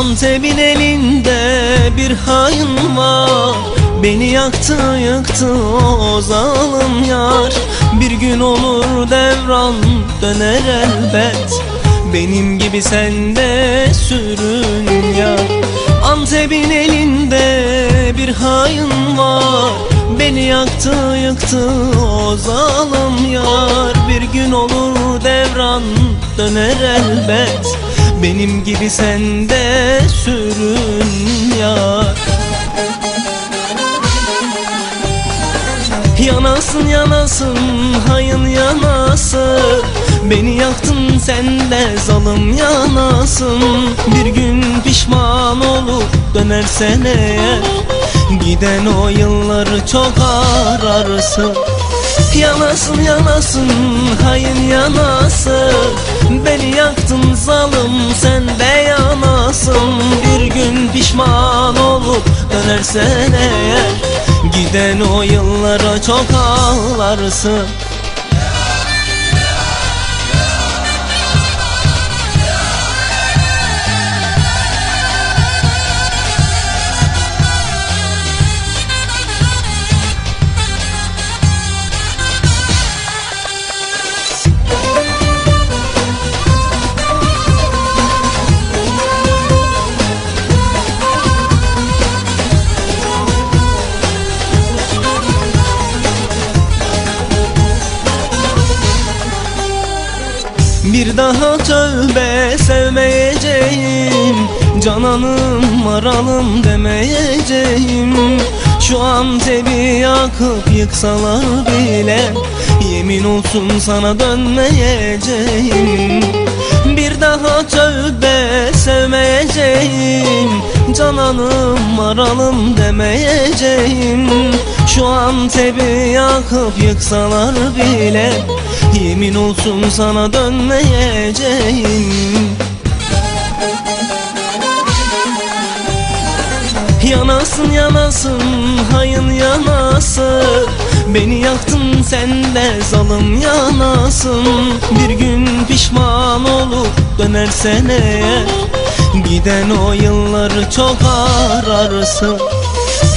Antep'in elinde bir hain var. Beni yaktı yıktı o zalim yar. Bir gün olur devran döner elbet. Benim gibi sende sürün yar. Antep'in elinde bir hain var. Beni yaktı yıktı o zalim yar. Bir gün olur devran döner elbet benim gibi sende sürün yar Yanasın yanasın hayın yanasın Beni yaktın sen de zalim yanasın. Bir gün pişman olup dönersen eğer Giden o yılları çok ararsın. Yanasın yanasın hayın yanasın yaktın zalim sen de yanasın. Bir gün pişman olup dönersen eğer Giden o yıllara çok ağlarsın Bir daha tövbe sevmeyeceğim. Cananım maralım demeyeceğim. Şu an tebi yakıp yıksalar bile Yemin olsun sana dönmeyeceğim Cananım maralım demeyeceğim. Şu an tebi yakıp yıksalar bile Yemin olsun sana dönmeyeceğim. Yanasın yanasın hayın yanasın Beni yaktın sen de zalim yanasın. Bir gün pişman olup dönersen eğer Giden o yılları çok ararsın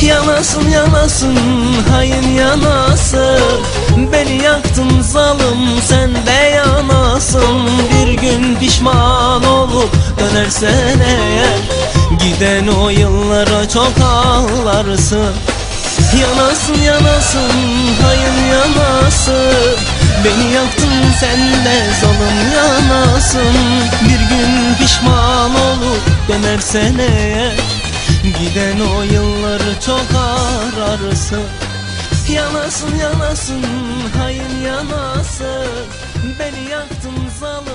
Yanasın yanasın hayın yanasın Beni yaktın zalim sen de yanasın. Bir gün pişman olup dönersen eğer Giden o yıllara çok ağlarsın Yanasın yanasın hayın yanasın Beni yaktın sen de zalim yanasın. Bir gün pişman dönersen eğer Giden o yılları çok ararsın Yanasın yanasın hayın yanasın Beni yaktın zalim